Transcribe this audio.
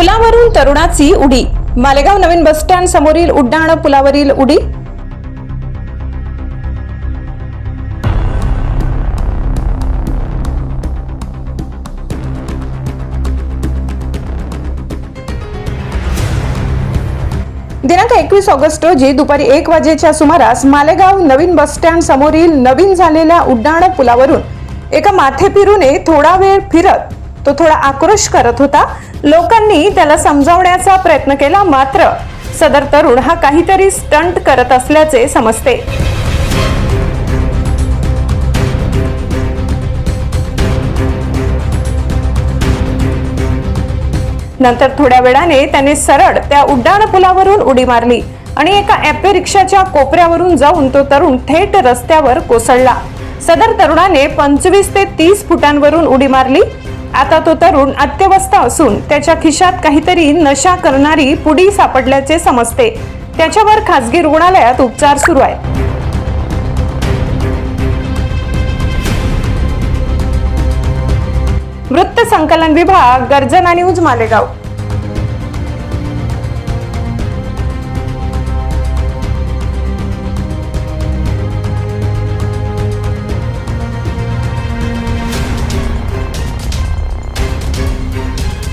पुलावरून तरुणाची उडी. मालेगाव नवीन बस स्टँड समोरील उड्डाण पुलावरील उडी. दिनांक एकवीस ऑगस्ट रोजी दुपारी एक वाजेच्या सुमारास मालेगाव नवीन बसस्टँड समोरील नवीन झालेल्या उड्डाण पुलावरून एका माथेपिरूने थोडा वेळ फिरत तो थोडा आक्रोश करत होता. लोकांनी त्याला समजावण्याचा प्रयत्न केला मात्र सदर तरुण हा काहीतरी स्टंट करत असल्याचे समजते. नंतर थोड्या वेळाने त्याने सरळ त्या उड्डाण पुलावरून उडी मारली आणि एका ॲपे रिक्षाच्या कोपऱ्यावरून जाऊन तो तरुण थेट रस्त्यावर कोसळला. सदर तरुणाने पंचवीस ते तीस फुटांवरून उडी मारली आता तो तरुण अत्यवस्थ असून त्याच्या खिशात काहीतरी नशा करणारी पुडी सापडल्याचे समजते. त्याच्यावर खासगी रुग्णालयात उपचार सुरू आहेत. वृत्त संकलन विभाग गर्जना न्यूज मालेगाव.